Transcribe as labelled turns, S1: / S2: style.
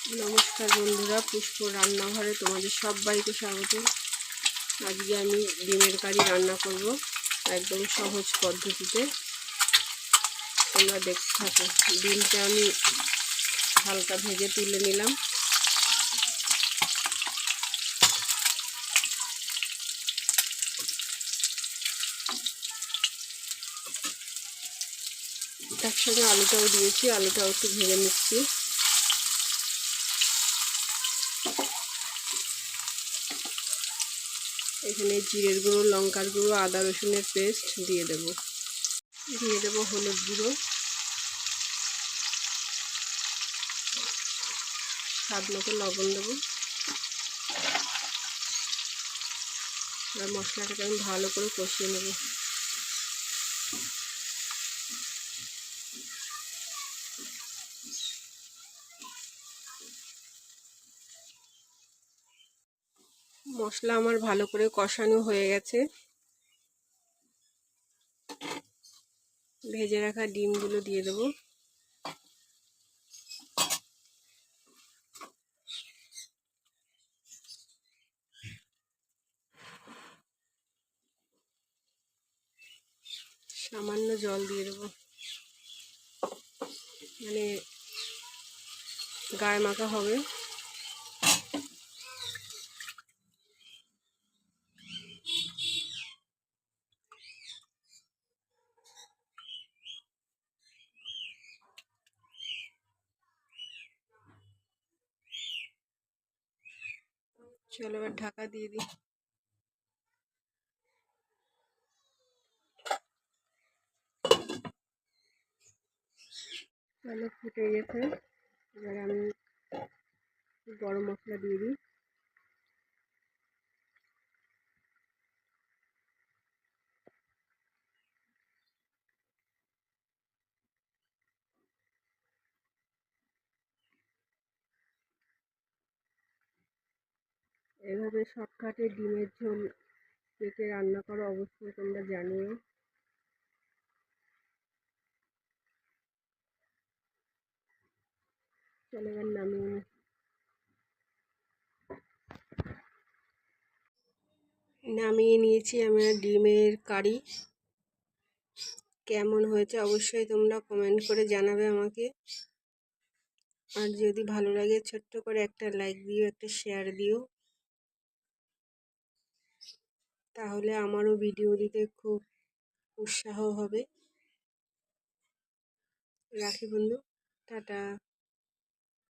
S1: নমস্কার বন্ধুরা, পুষ্প রান্নাঘরে তোমাদের সবাইকে স্বাগত। আজকে আমি ডিমের কারি রান্না করব একদম সহজ পদ্ধতিতে। তোমরা দেখতে থাকো, ডিমটা আমি হালকা ভেজে তুলে নিলাম। তার সঙ্গে আলুটাও দিয়েছি, আলুটাও একটু ভেজে নিচ্ছি। এখানে জিরের গুঁড়ো, লঙ্কার গুঁড়ো, আদা রসুনের পেস্ট দিয়ে দেব। দিয়ে দেব হলুদ গুঁড়ো। স্বাদ মতো লবণ দেবো। মশলাটাকে আমি ভালো করে কষিয়ে নেব। মশলা আমার ভালো করে কষানো হয়ে গেছে। ভেজে রাখা ডিমগুলো দিয়ে দেবো। সামান্য জল দিয়ে দেবো। মানে গায়ে মাখা হবে। চলো এবার ঢাকা দিয়ে দিই। চলো ফুটে গেছে। এবার আমি গরম মশলা দিয়ে দিই। এভাবে শর্টকাটে ডিমের ঝোল কেটে রান্না করো অবশ্যই তোমরা জানিও। চলো এবার নামিয়ে নামিয়ে নিয়েছি আমি ডিমের কারি। কেমন হয়েছে অবশ্যই তোমরা কমেন্ট করে জানাবে আমাকে। আর যদি ভালো লাগে ছোট্ট করে একটা লাইক দিও, একটা শেয়ার দিও। তাহলে আমারও ভিডিও দিতে খুব উৎসাহ হবে। রাখি বন্ধু টাটা।